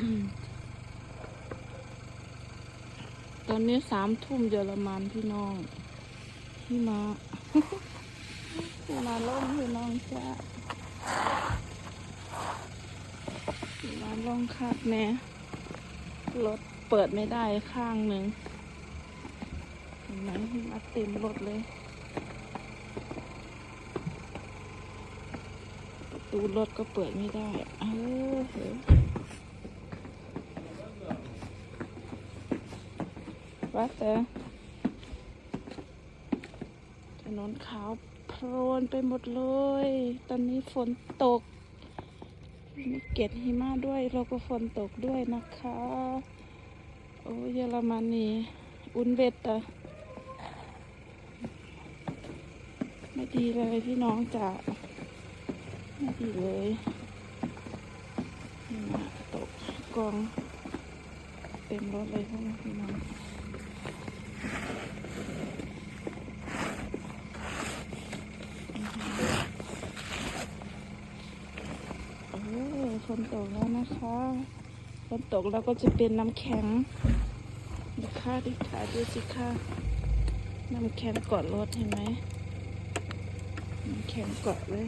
ตอนนี้สามทุ่มเยอรมันพี่น้องพี่มาพี่มาล่องพี่น้องจ้าพี่มาล่องคักแน่รถเปิดไม่ได้ข้างหนึ่งเห็นไหมพี่มาเต็มรถเลย ประตูรถก็เปิดไม่ได้เออเหอะ ว่าแต่ถนนขาวโพลนไปหมดเลย ตอนนี้ฝนตก มีเกล็ดหิมะด้วยแล้วก็ฝนตกด้วยนะคะ โอ้เยอรมนีอุนเวตอะไม่ดีเลยพี่น้องจ๋าไม่ดีเลยนี่นะตกกองเต็มรถเลยพวกพี่น้องโอ้ฝ นตกแล้วนะคะฝนตกแล้วก็จะเป็นน้ำแข็งดูค่ะดิค่ะดูสิค่ะน้ำแข็งเกาะรถเห็นไหมน้ำแข็งเกาะเลย